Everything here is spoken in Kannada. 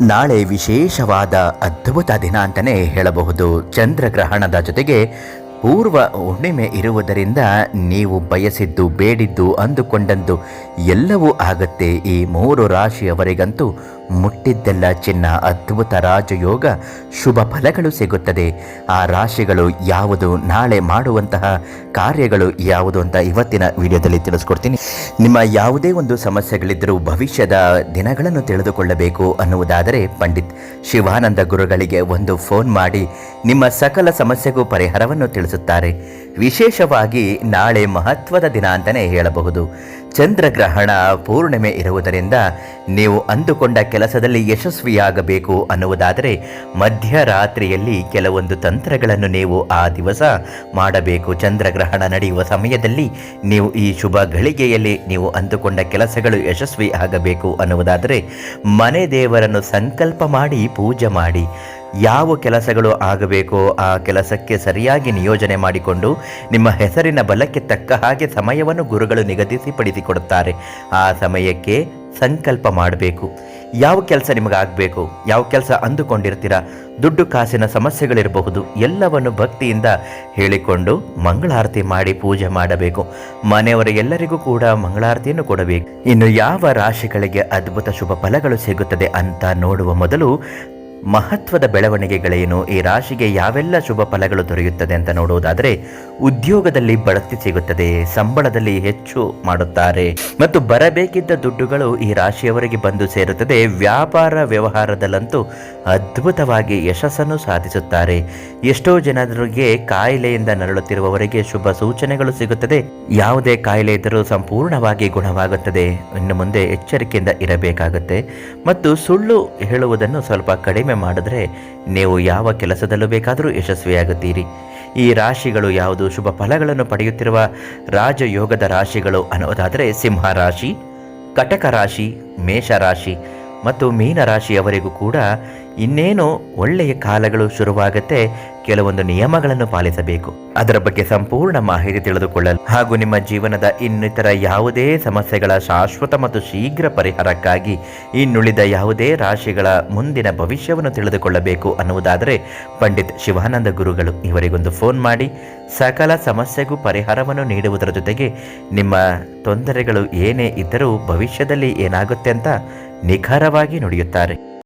ನಾಳೆ ವಿಶೇಷವಾದ ಅದ್ಭುತ ದಿನ ಅಂತಲೇ ಹೇಳಬಹುದು. ಚಂದ್ರಗ್ರಹಣದ ಜೊತೆಗೆ ಪೂರ್ವ ಹುಣ್ಣಿಮೆ ಇರುವುದರಿಂದ ನೀವು ಬಯಸಿದ್ದು, ಬೇಡಿದ್ದು ಅಂದುಕೊಂಡಂದು ಎಲ್ಲವೂ ಆಗುತ್ತೆ. ಈ ಮೂರು ರಾಶಿಯವರಿಗಂತೂ ಮುಟ್ಟಿದ್ದೆಲ್ಲ ಚಿನ್ನ, ಅದ್ಭುತ ರಾಜಯೋಗ, ಶುಭ ಫಲಗಳು ಸಿಗುತ್ತದೆ. ಆ ರಾಶಿಗಳು ಯಾವುದು, ನಾಳೆ ಮಾಡುವಂತಹ ಕಾರ್ಯಗಳು ಯಾವುದು ಅಂತ ಇವತ್ತಿನ ವಿಡಿಯೋದಲ್ಲಿ ತಿಳಿಸ್ಕೊಡ್ತೀನಿ. ನಿಮ್ಮ ಯಾವುದೇ ಒಂದು ಸಮಸ್ಯೆಗಳಿದ್ದರೂ ಭವಿಷ್ಯದ ದಿನಗಳನ್ನು ತಿಳಿದುಕೊಳ್ಳಬೇಕು ಅನ್ನುವುದಾದರೆ ಪಂಡಿತ್ ಶಿವಾನಂದ ಗುರುಗಳಿಗೆ ಒಂದು ಫೋನ್ ಮಾಡಿ ನಿಮ್ಮ ಸಕಲ ಸಮಸ್ಯೆಗೂ ಪರಿಹಾರವನ್ನು ತಿಳಿಸುತ್ತಾರೆ ವಿಶೇಷವಾಗಿ ನಾಳೆ ಮಹತ್ವದ ದಿನ ಅಂತಲೇ ಹೇಳಬಹುದು. ಚಂದ್ರಗ್ರಹಣ ಪೂರ್ಣಿಮೆ ಇರುವುದರಿಂದ ನೀವು ಅಂದುಕೊಂಡ ಕೆಲಸದಲ್ಲಿ ಯಶಸ್ವಿಯಾಗಬೇಕು ಅನ್ನುವುದಾದರೆ ಮಧ್ಯರಾತ್ರಿಯಲ್ಲಿ ಕೆಲವೊಂದು ತಂತ್ರಗಳನ್ನು ನೀವು ಆ ದಿವಸ ಮಾಡಬೇಕು. ಚಂದ್ರಗ್ರಹಣ ನಡೆಯುವ ಸಮಯದಲ್ಲಿ ನೀವು ಈ ಶುಭ ಗಳಿಗೆಯಲ್ಲಿ ನೀವು ಅಂದುಕೊಂಡ ಕೆಲಸಗಳು ಯಶಸ್ವಿ ಆಗಬೇಕು ಅನ್ನುವುದಾದರೆ ಮನೆ ದೇವರನ್ನು ಸಂಕಲ್ಪ ಮಾಡಿ ಪೂಜೆ ಮಾಡಿ. ಯಾವ ಕೆಲಸಗಳು ಆಗಬೇಕೋ ಆ ಕೆಲಸಕ್ಕೆ ಸರಿಯಾಗಿ ನಿಯೋಜನೆ ಮಾಡಿಕೊಂಡು ನಿಮ್ಮ ಹೆಸರಿನ ಬಲಕ್ಕೆ ತಕ್ಕ ಹಾಗೆ ಸಮಯವನ್ನು ಗುರುಗಳು ನಿಗದಿಸಿ ಪಡಿಸಿಕೊಡುತ್ತಾರೆ ಆ ಸಮಯಕ್ಕೆ ಸಂಕಲ್ಪ ಮಾಡಬೇಕು. ಯಾವ ಕೆಲಸ ನಿಮಗಾಗಬೇಕು? ಯಾವ ಕೆಲಸ ಅಂದುಕೊಂಡಿರ್ತೀರ? ದುಡ್ಡು ಕಾಸಿನ ಸಮಸ್ಯೆಗಳಿರಬಹುದು. ಎಲ್ಲವನ್ನು ಭಕ್ತಿಯಿಂದ ಹೇಳಿಕೊಂಡು ಮಂಗಳಾರತಿ ಮಾಡಿ ಪೂಜೆ ಮಾಡಬೇಕು. ಮನೆಯವರ ಎಲ್ಲರಿಗೂ ಕೂಡ ಮಂಗಳಾರತಿಯನ್ನು ಕೊಡಬೇಕು. ಇನ್ನು ಯಾವ ರಾಶಿಗಳಿಗೆ ಅದ್ಭುತ ಶುಭ ಫಲಗಳು ಸಿಗುತ್ತದೆ ಅಂತ ನೋಡುವ ಮೊದಲು ಮಹತ್ವದ ಬೆಳವಣಿಗೆಗಳೇನು? ಈ ರಾಶಿಗೆ ಯಾವೆಲ್ಲ ಶುಭ ಫಲಗಳು ದೊರೆಯುತ್ತದೆ ಅಂತ ನೋಡುವುದಾದರೆ ಉದ್ಯೋಗದಲ್ಲಿ ಬಡ್ತಿ ಸಿಗುತ್ತದೆ, ಸಂಬಳದಲ್ಲಿ ಹೆಚ್ಚು ಮಾಡುತ್ತಾರೆ. ಮತ್ತು ಬರಬೇಕಿದ್ದ ದುಡ್ಡುಗಳು ಈ ರಾಶಿಯವರಿಗೆ ಬಂದು ಸೇರುತ್ತದೆ. ವ್ಯಾಪಾರ ವ್ಯವಹಾರದಲ್ಲಂತೂ ಅದ್ಭುತವಾಗಿ ಯಶಸ್ಸನ್ನು ಸಾಧಿಸುತ್ತಾರೆ. ಎಷ್ಟೋ ಜನರಿಗೆ ಕಾಯಿಲೆಯಿಂದ ನರಳುತ್ತಿರುವವರಿಗೆ ಶುಭ ಸೂಚನೆಗಳು ಸಿಗುತ್ತದೆ. ಯಾವುದೇ ಕಾಯಿಲೆ ಇದ್ದರೂ ಸಂಪೂರ್ಣವಾಗಿ ಗುಣವಾಗುತ್ತದೆ. ಇನ್ನು ಮುಂದೆ ಎಚ್ಚರಿಕೆಯಿಂದ ಇರಬೇಕಾಗುತ್ತೆ. ಮತ್ತು ಸುಳ್ಳು ಹೇಳುವುದನ್ನು ಸ್ವಲ್ಪ ಕಡಿಮೆ ಮಾಡಿದ್ರೆ ನೀವು ಯಾವ ಕೆಲಸದಲ್ಲೂ ಬೇಕಾದರೂ ಯಶಸ್ವಿಯಾಗುತ್ತೀರಿ. ಈ ರಾಶಿಗಳು ಯಾವುದು? ಶುಭ ಫಲಗಳನ್ನು ಪಡೆಯುತ್ತಿರುವ ರಾಜಯೋಗದ ರಾಶಿಗಳು ಅನ್ನೋದಾದರೆ ಸಿಂಹ ರಾಶಿ, ಕಟಕ ರಾಶಿ ಮೇಷರಾಶಿ ಮತ್ತು ಮೀನ ರಾಶಿಯವರಿಗೂ ಕೂಡ ಇನ್ನೇನು ಒಳ್ಳೆಯ ಕಾಲಗಳು ಶುರುವಾಗತ್ತೆ, ಕೆಲವೊಂದು ನಿಯಮಗಳನ್ನು ಪಾಲಿಸಬೇಕು. ಅದರ ಬಗ್ಗೆ ಸಂಪೂರ್ಣ ಮಾಹಿತಿ ತಿಳಿದುಕೊಳ್ಳಲು ಹಾಗೂ ನಿಮ್ಮ ಜೀವನದ ಇನ್ನಿತರ ಯಾವುದೇ ಸಮಸ್ಯೆಗಳ ಶಾಶ್ವತ ಮತ್ತು ಶೀಘ್ರ ಪರಿಹಾರಕ್ಕಾಗಿ ಇನ್ನುಳಿದ ಯಾವುದೇ ರಾಶಿಗಳ ಮುಂದಿನ ಭವಿಷ್ಯವನ್ನು ತಿಳಿದುಕೊಳ್ಳಬೇಕು ಅನ್ನುವುದಾದರೆ ಪಂಡಿತ್ ಶಿವಾನಂದ ಗುರುಗಳು ಇವರಿಗೊಂದು ಫೋನ್ ಮಾಡಿ ಸಕಲ ಸಮಸ್ಯೆಗೂ ಪರಿಹಾರವನ್ನು ನೀಡುವುದರ ಜೊತೆಗೆ ನಿಮ್ಮ ತೊಂದರೆಗಳು ಏನೇ ಇದ್ದರೂ ಭವಿಷ್ಯದಲ್ಲಿ ಏನಾಗುತ್ತೆ ಅಂತ ನಿಖರವಾಗಿ ನುಡಿಯುತ್ತಾರೆ.